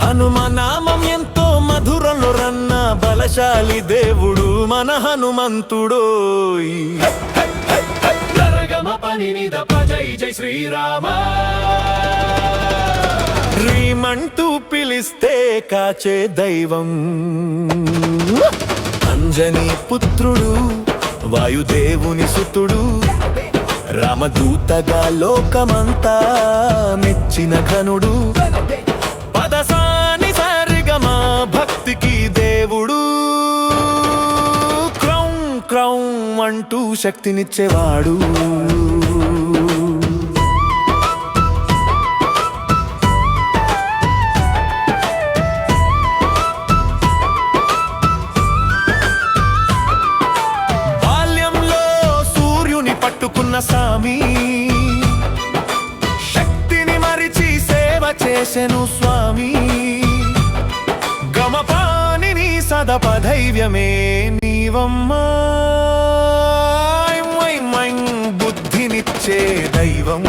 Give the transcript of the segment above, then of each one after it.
హనుమనామం ఎంతో మధురలు రన్న బలశాలి దేవుడు మన హనుమంతుడు జై శ్రీరామ. రీమంటూ పిలిస్తే కాచే దైవం. అంజనీ పుత్రుడు వాయుదేవుని సుతుడు రామదూతగా లోకమంతా మెచ్చిన ఘనుడు. శక్తినిచ్చేవాడు. బాల్యంలో సూర్యుని పట్టుకున్న సామి శక్తిని మరిచి సేవ చేసెను స్వామి. గమపాని సదపధైర్యమే నీవమ్మా. బుద్ధినిచ్చే దైవం.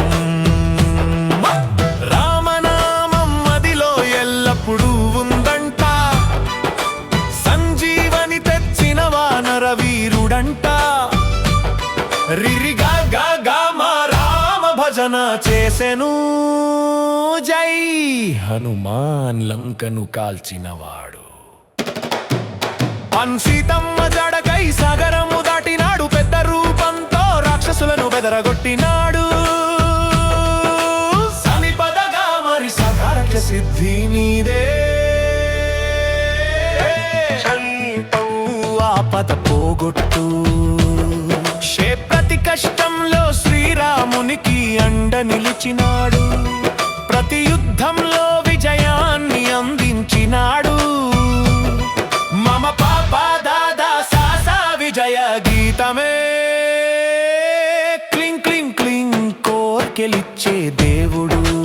రామనామం మదిలో ఎల్లప్పుడూ ఉందంట. సంజీవని తెచ్చిన వానర వీరుడంట. రిరిగా గా గా మా రామ భజన చేసెను. జై హనుమాన్ లంకను కాల్చినవాడు. అన్సీతమ్మ జడకై సాగరము రాక్షసులను బెదరగొట్టినాడు సనిపదగా మరి సకారక సిద్ధి నీదే. ఆపద పోగొట్టు. ప్రతి కష్టంలో శ్రీరామునికి అండ నిలిచినాడు. కోర్కెలిచ్చే దేవుడు.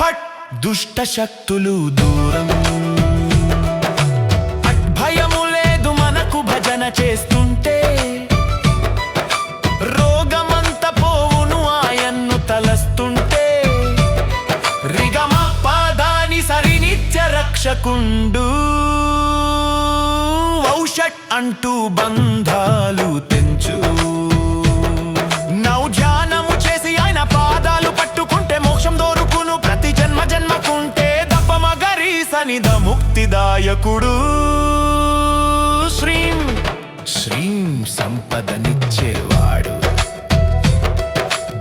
ఫట్ దుష్ట శక్తులు దూరం. భయము లేదు మనకు భజన చేస్తుంటే. రోగమంత పోవును ఆయన్ను తలస్తుంటే. రిగమ పాదాని సరినిత్య రక్షకుండు. ఔషట్ అంటూ బంధాలు తెంచు. సనిద ముక్తిదాయకుడు. శ్రీం. శ్రీం సంపదనిచ్చేవాడు.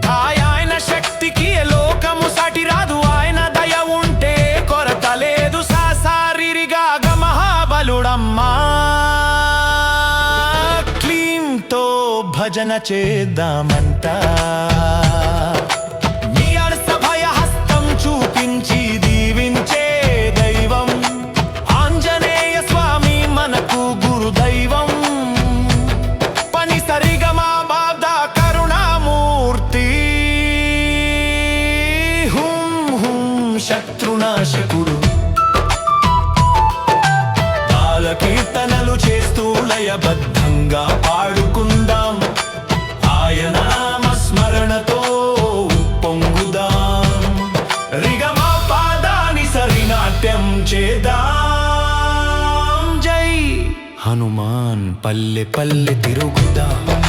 ఆయన శక్తికి లోకము సాటి రాదు. ఆయన దయ ఉంటే కొరత లేదు. సాసారిగా మహాబలుడమ్మా. క్లీంతో భజన చేద్దామంట. శత్రునాశకుడు. బాల కీర్తనలు చేస్తూ లయబద్ధంగా పాడుకుందాం. ఆయన నామస్మరణతో పొంగుదాం రిగమా పాదాని సరినాట్యం చేదాం జై హనుమాన్ పల్లె పల్లె తిరుగుదాం.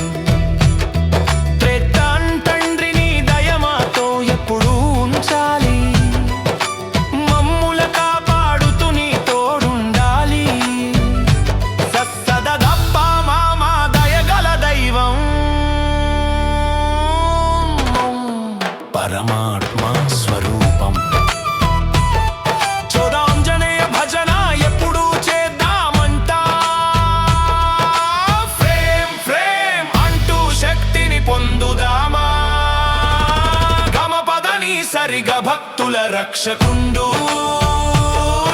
పరమాత్మ స్వరూపం చూడాంజనేయ భజన ఎప్పుడు చేద్దామంట ఫ్రేమ్ ఫ్రేమ్ అంటూ శక్తిని పొందుదామా గమపదని ఒంటరిగా భక్తుల రక్షకుండు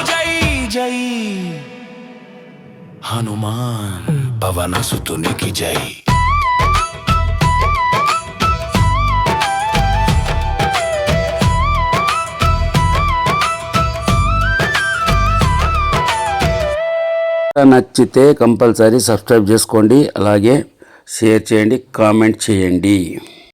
జై జై హనుమాన్ పవనసుతునికి జై నచ్చితే కంపల్సరీ సబ్స్క్రైబ్ చేసుకోండి అలాగే షేర్ చేయండి కామెంట్ చేయండి.